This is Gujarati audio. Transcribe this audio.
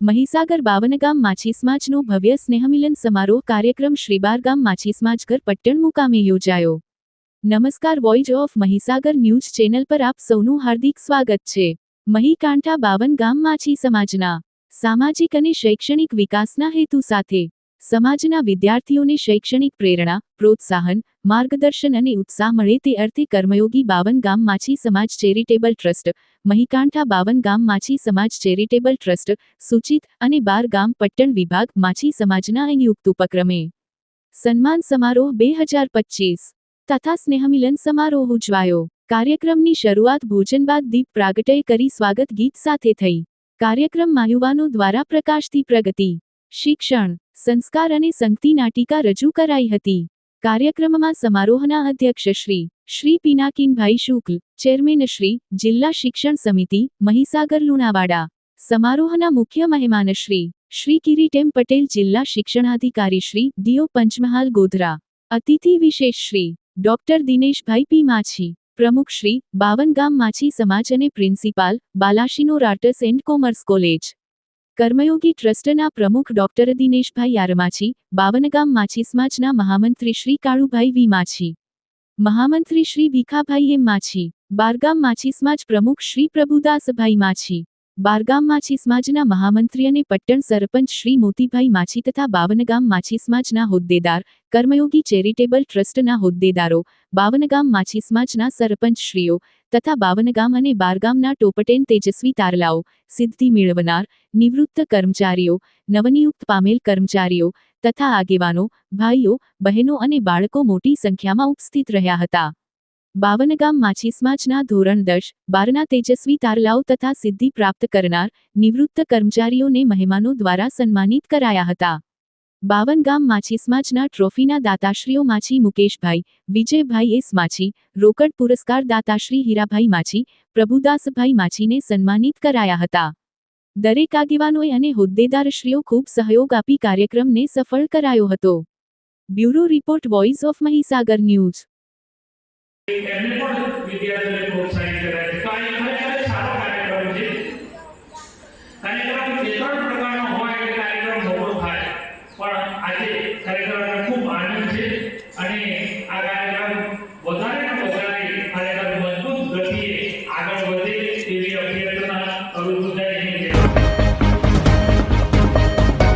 મહીસાગર બાવનગામ માછીસમાજનો ભવ્ય સ્નેહમિલન સમારોહ કાર્યક્રમ શ્રીબારગામ માછીસમાજગર પટ્ટણ મુકામે યોજાયો. નમસ્કાર voice of Mahisagar news channel પર આપ સૌનું હાર્દિક સ્વાગત છે. મહીકાંઠા બાવનગામ માછી સમાજના સામાજિક અને શૈક્ષણિક વિકાસના હેતુ સાથે સમાજના વિદ્યાર્થીઓને શૈક્ષણિક પ્રેરણા, પ્રોત્સાહન, માર્ગદર્શન અને ઉત્સાહ મળે તે અર્થે કર્મયોગી બાવન ગામ માછી સમાજ ચેરિટેબલ ટ્રસ્ટ, મહીકાંઠા બાવન ગામ માછી સમાજ ચેરિટેબલ ટ્રસ્ટ, સૂચિત અને બાર ગામ પટ્ટણ વિભાગ માછી સમાજના સંયુક્ત ઉપક્રમે. સન્માન સમારોહ બે હજાર પચીસ. તથા સ્નેહમિલન સમારોહ ઉજવાયો. કાર્યક્રમની શરૂઆત ભોજન બાદ દીપ પ્રાગટય કરી સ્વાગત ગીત સાથે થઈ. કાર્યક્રમમાં યુવાનો દ્વારા પ્રકાશથી પ્રગતિ. શિક્ષણ. સંસ્કાર અને સંગતિ નાટિકા રજૂ કરાઈ હતી. કાર્યક્રમમાં સમારોહના અધ્યક્ષ શ્રી શ્રી પિનાકીનભાઈ શુક્લ, ચેરમેન શ્રી, જિલ્લા શિક્ષણ સમિતિ, મહીસાગર લુણાવાડા. સમારોહના મુખ્ય મહેમાન શ્રી શ્રી કિરીટેમ પટેલ, જિલ્લા શિક્ષણાધિકારી શ્રી દિયો પંચમહાલ ગોધરા. અતિથિ વિશેષ શ્રી, ડોક્ટર દિનેશભાઈ પી માછી. પ્રમુખ શ્રી બાવનગામ માછી સમાજ અને principal, Balasinor arts and commerce college. Karmayogi ટ્રસ્ટના પ્રમુખ ડોક્ટર દિનેશભાઈ યારમાછી, બાવનગામ માછી સમાજના મહામંત્રી શ્રી કાળુભાઈ વી માછી. મહામંત્રી શ્રી ભીખાભાઈ એમ માછી. બારગામ માછી સમાજ પ્રમુખ શ્રી પ્રભુદાસભાઈ માછી. બારગામ માછી સમાજના મહામંત્રી અને પટ્ટણ સરપંચ શ્રી મોતીભાઈ માછી તથા બાવનગામ માછી સમાજના હોદ્દેદાર, કર્મયોગી ચેરિટેબલ ટ્રસ્ટના હોદ્દેદારો, બાવનગામ માછી સમાજના સરપંચ શ્રીઓ તથા બાવનગામ અને બારગામના ટોપટેન તેજસ્વી તારલાઓ સિદ્ધિ મેળવનાર નિવૃત્ત કર્મચારીઓ નવનિયુક્ત પામેલ કર્મચારીઓ તથા આગેવાનો ભાઈઓ બહેનો અને બાળકો મોટી સંખ્યામાં ઉપસ્થિત રહ્યા હતા બાવનગામ માછીસમાજના ધોરણ દસ બારના તેજસ્વી તારલાઓ તથા સિદ્ધિ પ્રાપ્ત કરનાર નિવૃત્ત કર્મચારીઓને મહેમાનો દ્વારા સન્માનિત કરાયા હતા બાવન ગામ માછી સમાજના ટ્રોફીના દાતાશ્રીઓ માછી મુકેશભાઈ, વિજયભાઈ એસ માછી, રોકડ પુરસ્કાર દાતાશ્રી હીરાભાઈ માછી, પ્રભુદાસભાઈ માછીને સન્માનિત કરાયા હતા. દરેક આગેવાનોએ અને હોદ્દેદારશ્રીઓ ખૂબ સહયોગ આપી કાર્યક્રમને સફળ કરાયો હતો. Bureau report voice of Mahisagar news. I,